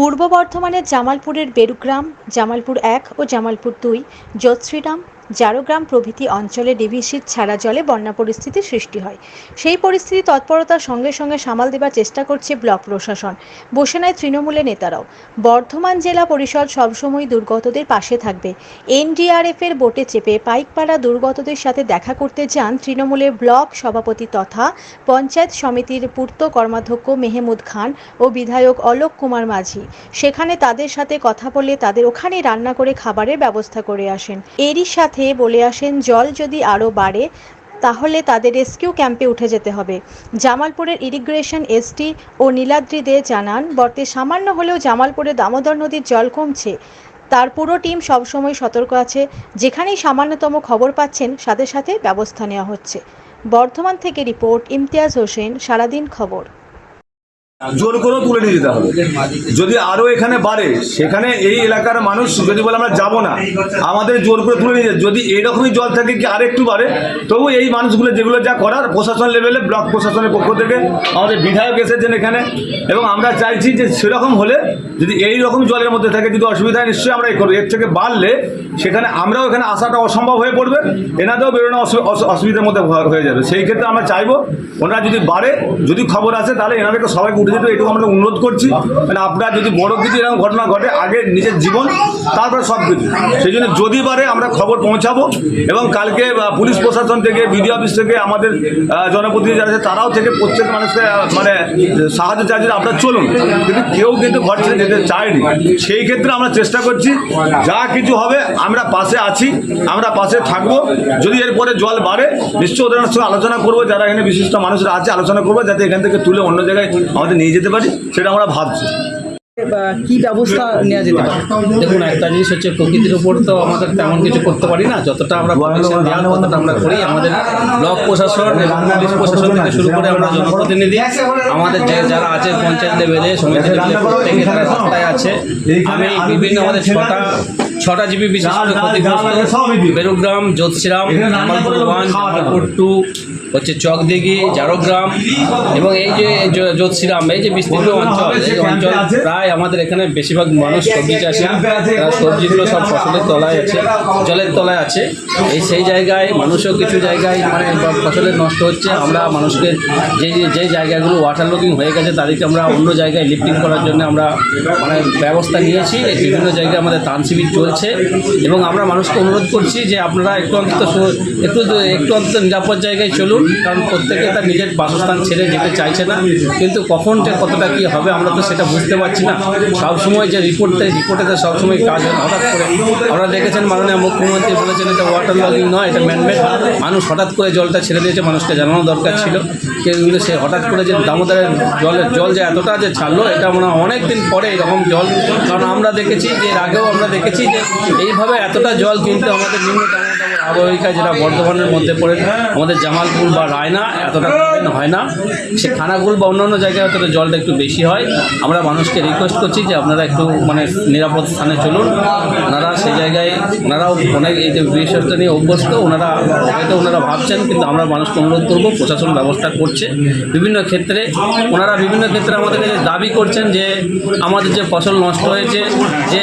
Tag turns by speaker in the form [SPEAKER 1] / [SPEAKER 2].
[SPEAKER 1] পূর্ব বর্ধমানের জামালপুরের বেরুগ্রাম জামালপুর এক ও জামালপুর দুই যোধশ্রীরাম জারোগ্রাম প্রভৃতি অঞ্চলে ডিভিসির ছাড়া জলে বন্যা পরিস্থিতির সৃষ্টি হয়। সেই পরিস্থিতি তৎপরতার সঙ্গে সঙ্গে সামাল দেবার চেষ্টা করছে ব্লক প্রশাসন। বসে নেয় তৃণমূলের নেতারাও। বর্ধমান জেলা পরিষদ সবসময় দুর্গতদের পাশে থাকবে। এনডিআরএফ এর বোটে চেপে পাইকপাড়া দুর্গতদের সাথে দেখা করতে যান তৃণমূলের ব্লক সভাপতি তথা পঞ্চায়েত সমিতির পূর্ত কর্মাধ্যক্ষ মেহমুদ খান ও বিধায়ক অলোক কুমার মাঝি। সেখানে তাদের সাথে কথা বলে তাদের ওখানেই রান্না করে খাবারের ব্যবস্থা করে আসেন। এরই সাথে বলে আসেন, জল যদি আরও বাড়ে, তাহলে তাদের রেস্কিউ ক্যাম্পে উঠে যেতে হবে। জামালপুরের ইরিগ্রেশন এসটি ও নীলাদ্রি দে জানান, বর্তে সামান্য হলেও জামালপুরে দামোদর নদীর জল কমছে। তার পুরো টিম সবসময় সতর্ক আছে। যেখানেই সামান্যতম খবর পাচ্ছেন, সাথে সাথে ব্যবস্থা নেওয়া হচ্ছে। বর্ধমান থেকে রিপোর্ট, ইমতিয়াজ হোসেন, সারাদিন খবর।
[SPEAKER 2] জোর করেও তুলে নিয়ে যেতে হবে। যদি আরও এখানে বাড়ে, সেখানে এই এলাকার মানুষ যদি বলে আমরা যাব না, আমাদের জোর করে তুলে নিয়ে যদি এইরকমই জল থাকে কি আর একটু বাড়ে? তবু এই মানুষগুলো যেগুলো যা করার, প্রশাসন লেভেলে ব্লক প্রশাসনের পক্ষ থেকে আমাদের বিধায়ক এসেছেন এখানে এবং আমরা চাইছি যে সেরকম হলে যদি এই রকম জলের মধ্যে থাকে যদি অসুবিধা নিশ্চয়ই আমরা এ করব। এর থেকে বাড়লে সেখানে আমরাও এখানে আসাটা অসম্ভব হয়ে পড়বে, এনাদেরও বেরোনো অসু- অসু- অসুবিধার মধ্যে হয়ে যাবে। সেই ক্ষেত্রে আমরা চাইব, ওনারা যদি বাড়ে, যদি খবর আসে, তাহলে এনাদেরকে সবাইকে যেতে এটুকু আমরা অনুরোধ করছি মানে আপনার যদি বড় কিছু এরকম ঘটনা ঘটে আগে নিজের জীবন, তারপরে সব কিছু। সেই জন্য যদি পারে আমরা খবর পৌঁছাবো এবং কালকে পুলিশ প্রশাসন থেকে, বিডিও অফিস থেকে, আমাদের জনপ্রতিনিধি যারা আছে, তারাও থেকে প্রত্যেক মানুষকে মানে সাহায্য চাইছে আপনারা চলুন। কিন্তু কেউ কিন্তু ঘর ছেড়ে যেতে চায়নি। সেই ক্ষেত্রে আমরা চেষ্টা করছি, যা কিছু হবে, আমরা পাশে আছি, আমরা পাশে থাকব। যদি এরপরে জল বাড়ে নিশ্চয় ওদের সঙ্গে আলোচনা করব, যারা এখানে বিশিষ্ট মানুষরা আছে, আলোচনা করব, যাতে এখান থেকে তুলে অন্য জায়গায় আমাদের নিয়ে যেতে পারি সেটা আমরা ভাবছি।
[SPEAKER 3] কি ব্যবস্থা নেওয়া যেতে পারে?
[SPEAKER 4] দেখুন একটা জিনিস হচ্ছে প্রকৃতির উপর তো আমাদের তেমন কিছু করতে পারি না। যতটা আমরা দেওয়ার ততটা আমরা করি আমাদের ব্লক প্রশাসন এবং পুলিশ প্রশাসন থেকে শুরু করে আমরা জনপ্রতিনিধি আমাদের যে যারা আছে পঞ্চায়েত লেভেলে সমিতি লেভেলে প্রত্যেকে তারা রাস্তায় আছে। আমি বিভিন্ন আমাদের ছটা ছটা জিবি বিশেষ বেরুগ্রাম জ্যোতিষরাম জামালপুর ওয়ান জামালপুর টু হচ্ছে চকদিঘি জারোগ্রাম এবং এই যে জ্যোতিষরাম এই যে বিস্তৃত অঞ্চল এই অঞ্চল প্রায় আমাদের এখানে বেশিরভাগ মানুষ সবজি চাষি। তারা সবজিগুলো সব ফসলের তলায় আছে, জলের তলায় আছে। এই সেই জায়গায় মানুষও কিছু জায়গায় মানে ফসলের নষ্ট হচ্ছে। আমরা মানুষকে যে যে জায়গাগুলো ওয়াটার লুকিং হয়ে গেছে, তাদেরকে আমরা অন্য জায়গায় লিফটিং করার জন্য আমরা মানে ব্যবস্থা নিয়েছি। বিভিন্ন জায়গায় আমাদের ত্রাণ শিবির চলছে এবং আমরা মানুষকে অনুরোধ করছি যে আপনারা একটু অন্তত একটু একটু অন্তত নিরাপদ জায়গায় চলুন, কারণ প্রত্যেকে তার নিজের বাসস্থান ছেড়ে যেতে চাইছে না। কিন্তু কখন যে কতটা কী হবে আমরা তো সেটা বুঝতে পারছি না। সবসময় যে রিপোর্ট দেয় রিপোর্টে তো সবসময় কাজ হয় হঠাৎ করে আপনারা দেখেছেন মাননীয় মুখ্যমন্ত্রী বলেছেন এটা ওয়াটার লগিং নয়, এটা ম্যানমেড মানুষ হঠাৎ করে জলটা ছেড়ে দিয়েছে, মানুষকে জানানো দরকার ছিল। কিন্তু সে হঠাৎ করে যে দামোদরের জলের জল যে এতটা যে ছাড়লো, এটা মনে অনেক দিন পরে এরকম জল কারণ আমরা দেখেছি যে, এর আগেও আমরা দেখেছি যে, এইভাবে এতটা জল কিন্তু আমাদের নিম্ন আবহাওয়িকা যেটা বর্ধমানের মধ্যে পড়ে, আমাদের জামালপুর বা রায়না এতটা হয় না। সে খানাগুল বা অন্যান্য জায়গায় অতটা জলটা একটু বেশি হয়। আমরা মানুষকে রিকোয়েস্ট করছি যে আপনারা একটু মানে নিরাপদ স্থানে চলুন। ওনারা সেই জায়গায়, ওনারাও অনেক এই যে বিষয়টা নিয়ে অভ্যস্ত, ওনারা হয়তো ওনারা ভাবছেন, কিন্তু আমরা মানুষকে অনুরোধ করব, প্রশাসন ব্যবস্থা করছে। বিভিন্ন ক্ষেত্রে, ওনারা বিভিন্ন ক্ষেত্রে আমাদের কাছে দাবি করছেন যে আমাদের যে ফসল নষ্ট হয়েছে, যে